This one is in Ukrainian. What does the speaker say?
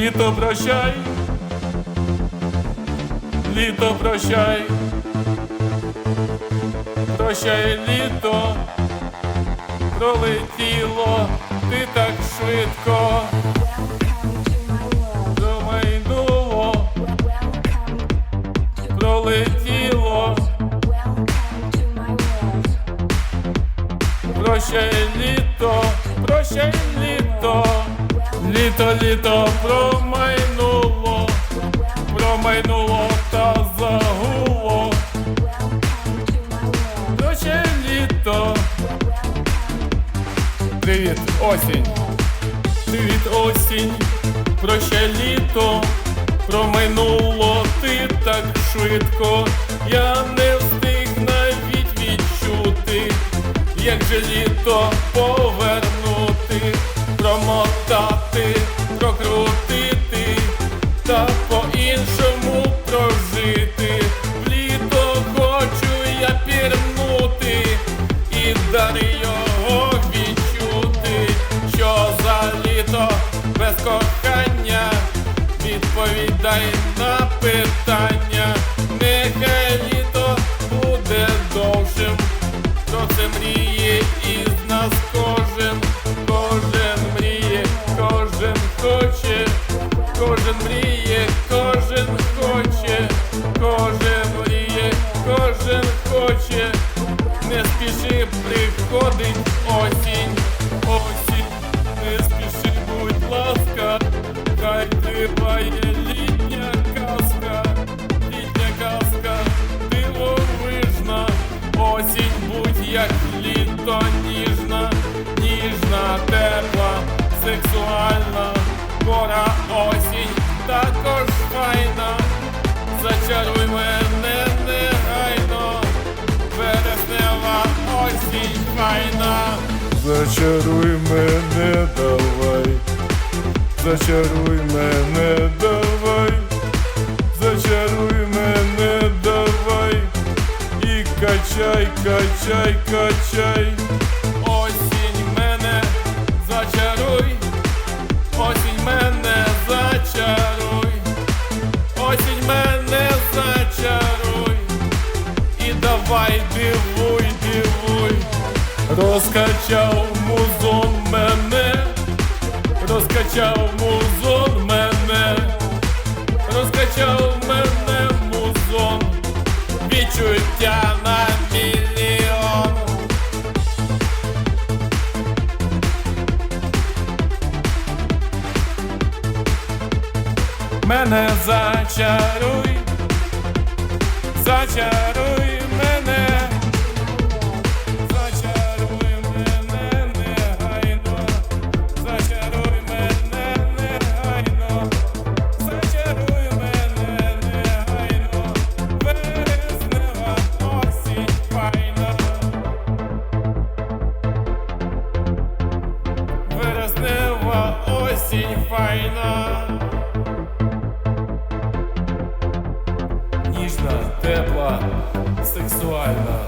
Літо прощай, літо прощай, прощай літо, пролетіло. Ти так швидко, промайнуло, пролетіло, прощай літо, прощай літо, літо, літо промайнуло, промайнуло та загуло, прощай літо. Привіт, осінь. Привіт, осінь. Прощай літо. Промайнуло ти так швидко. Я не встиг навіть відчути, як же літо повернути, мріє із нас кожен, кожен мріє, кожен хоче, кожен мріє, кожен хоче, кожен мріє, кожен хоче. Не спіши, приходить осінь, осінь, не спіши, будь ласка, хай триває літо, ніжна, ніжна, тепла, сексуальна, пора осінь, також файна, зачаруй мене негайно. Вереснева осінь файна. Зачаруй мене, давай, зачаруй мене, давай, зачаруй мене, давай, і качай, качай, качай. Давай дивуй, дивуй, розкачав музон мене, розкачав музон мене, розкачав мене музон, відчуття на мільйон. Мене зачаруй, зачаруй осінь файна. Ніжна, тепла, сексуальна,